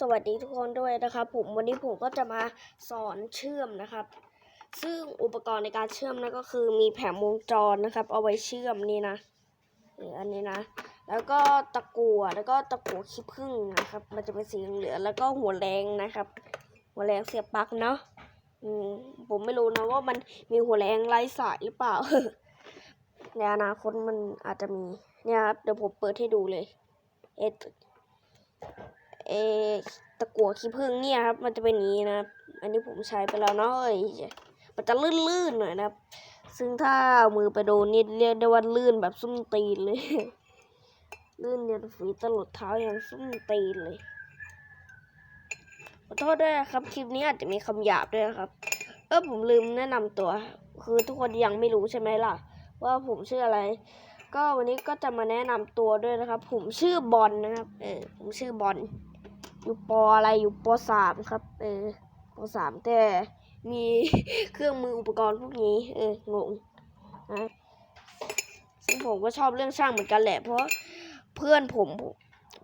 สวัสดีทุกคนด้วยนะครับ ผมวันนี้ผมก็จะมาสอนเชื่อมนะครับ ซึ่งอุปกรณ์ในการเชื่อมนั่นก็คือมีแผงวงจรนะครับ เอาไว้เชื่อมนี่นะเอออันนี้นะ แล้วก็ตะกั่วแล้วก็ตะกั่วขี้ผึ้งนะครับ มันจะเป็นสีเหลืองแล้วก็หัวแรงนะครับ หัวแรงเสียบปลั๊กเนาะอืมผมไม่รู้นะว่ามันมีหัวแรงไร้สายหรือเปล่าในอนาคตมันอาจจะมีเนี่ยครับเดี๋ยวผมเปิดให้ดูเลยเอ เอตะกั่วขี้ผึ้งเนี่ยครับ มันจะเป็นนี้นะครับ อันนี้ผมใช้ไปแล้วเนาะเอ้ยมันจะลื่นๆหน่อยนะครับ ซึ่งถ้าเอามือไปโดนนี่เรียกได้ว่าลื่นแบบส้มตีนเลย ลื่นยันฝีตลอดเท้ายันส้มตีนเลยขอโทษด้วยครับ คลิปนี้อาจจะมีคำหยาบด้วยครับ เออผมลืมแนะนำตัว คือทุกคนยังไม่รู้ใช่ไหมล่ะ ว่าผมชื่ออะไร ก็วันนี้ก็จะมาแนะนำตัวด้วยนะครับ ผมชื่อบอลนะครับ เออผมชื่อบอล อยู่ปออะไรอยู่ปสามครับ เออปสามแต่มีเครื่องมืออุปกรณ์พวกนี้ เอองงนะซึ่งผมก็ชอบเรื่องช่างเหมือนกันแหละ เพราะเพื่อนผม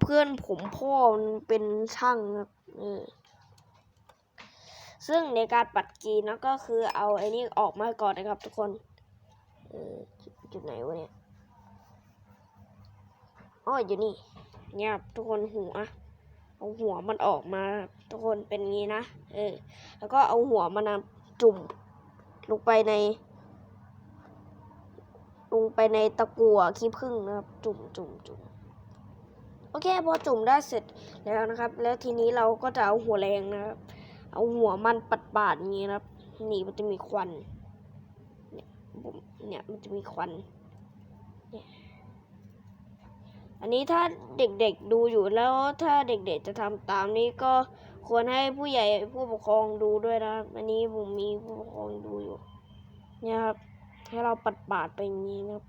เพื่อนผมพ่อเป็นช่างครับเออซึ่งในการปัดกีนนะก็คือเอาไอ้นี่ออกมาก่อนนะครับ ทุกคนเออจุดไหนวะเนี่ยอ๋ออยู่นี่เนี่ยครับทุกคนหัว เอาหัวมันออกมาทุกคนเป็นงี้นะเออ แล้วก็เอาหัวมันจุ่มลงไปใน ลงไปในตะกั่วขี้ผึ้งนะครับ จุ่มจุ่มจุ่มโอเคพอจุ่มได้เสร็จแล้วนะครับ แล้วทีนี้เราก็จะเอาหัวแรงนะครับ เอาหัวมันปัดปาดๆอย่างนี้นะครับนี่มันจะมีควัน เนี่ยผมเนี่ยมันจะมีควัน อั นนี้ถ้าเด็กๆดูอยู่แล้วถ้าเด็กๆจะทำตามนี้ก็ควรให้ผู้ใหญ่ผู้ปกครองดูด้วยนะครับ อันนี้ผมมีผู้ปกครองดูอยู่เนี่ยครับให้เราปัดปาดไปอย่างนี้นะครับ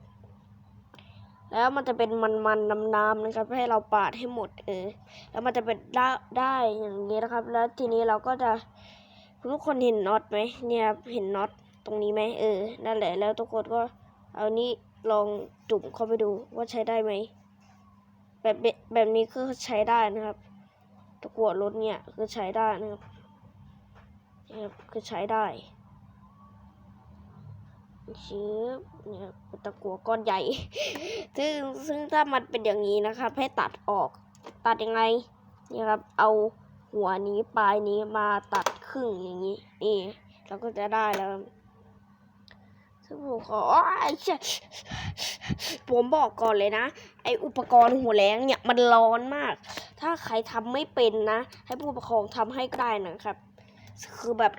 แล้วมันจะเป็นมันๆน้ำๆนะครับ ให้เราปาดให้หมดเออแล้วมันจะเป็นได้ได้อย่างนี้นะครับ แล้วทีนี้เราก็จะทุกคนเห็นน็อตไหมเนี่ยครับเห็นน็อตตรงนี้ไหมเออนั่นแหละแล้วทุกคนก็เอานี่ลองจุ่มเข้าไปดูว่าใช้ได้ไหม แบบเบแบบนี้คือใช้ได้นะครับตะกั่วรถเนี่ยคือใช้ได้นะครับนะครับคือใช้ได้ชื้อเนี่ยเป็นตะกั่วก้อนใหญ่ ซึ่งซึ่งถ้ามันเป็นอย่างนี้นะครับ ให้ตัดออก ตัดยังไงเนี่ยครับ เอาหัวนี้ปลายนี้มาตัดครึ่งอย่างนี้ นี่ เราก็จะได้แล้ว ซึ่งผมขออ้เชี่ยผมบอกก่อนเลยนะ ไออุปกรณ์หัวแรงเนี่ยมันร้อนมาก ถ้าใครทำไม่เป็นนะ ให้ผู้ปกครองทำให้ก็ได้นะครับ คือแบบ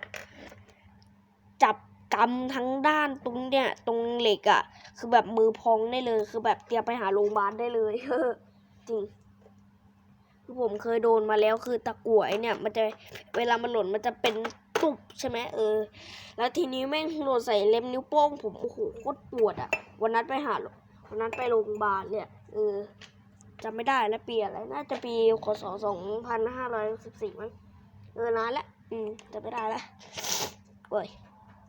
จับกำทั้งด้านตรงเนี่ย ตรงเหล็กอะ่ะ คือแบบมือพองได้เลย คือแบบเตรียมไปหาโรงพยาบาลได้เลยจริงคือผมเคยโดนมาแล้วคือตะกั่วเนี่ย มันจะเวลามันหล่นมันจะเป็น ตุบใช่ไหมเออ แล้วทีนี้แม่งหล่นใส่เล็บนิ้วโป้งผมโอ้โหโคตรปวดอะ่ะ วันนั้นไปหาวันนั้นไปโรงพยาบาลเนี่ยเออจำไม่ได้แล้วปีอะไรน่าจะปีคศสองพันห้าร้อยสิบสี่มั้งเออนานละอืมจำไม่ได้ละเว้ย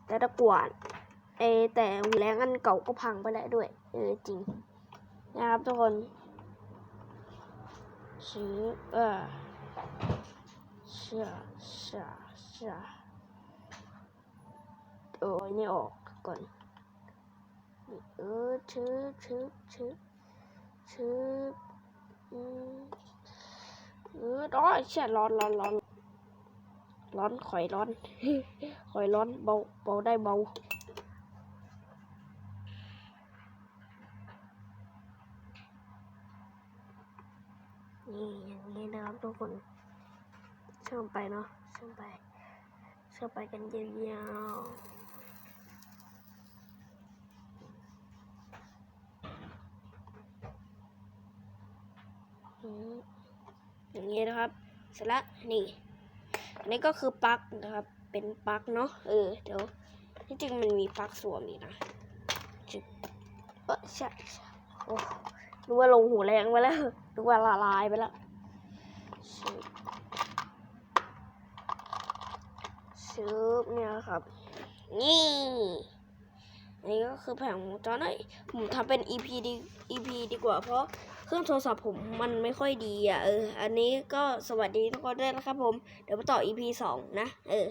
แต่ตะกวาดเอแต่หัวแรงอันเก่าก็พังไปแล้วด้วย เออจริง นะครับทุกคนชื้อเออเชื่อ เออนี่ออกก่อนเออชื้อชื้อชื้อชื้ออืมเออร้อนเชี่ยร้อนร้อนร้อนร้อนข่อยร้อนข่อยร้อนเบาเบาได้เบานี่อย่างนี้นะครับทุกคนเชื่อมไปเนาะเชื่อมไปเชื่อมไปกันยาวๆ อย่างนี้นะครับเสร็จแล้วนี่อันนี้ก็คือปลั๊กนะครับ เป็นปลั๊กเนาะเออเดี๋ยวที่จริงมันมีปลั๊กสวมนี่นะจึ๊บเออใช่โอ้นึกว่าลงหูแรงไปแล้วนึกว่าละลายไปแล้วชืบชืบเนี่ยครับ นี่อันนี้ก็คือแผงวงจรเอ้ยผมทำเป็น EP ดี EP ดีกว่าเพราะ รื่องโทรศัพท์ผมมันไม่ค่อยดีอะเออ อันนี้ก็สวัสดีทุกคนด้วยนะครับผม เดี๋ยวมาต่อ EP สองนะ เออ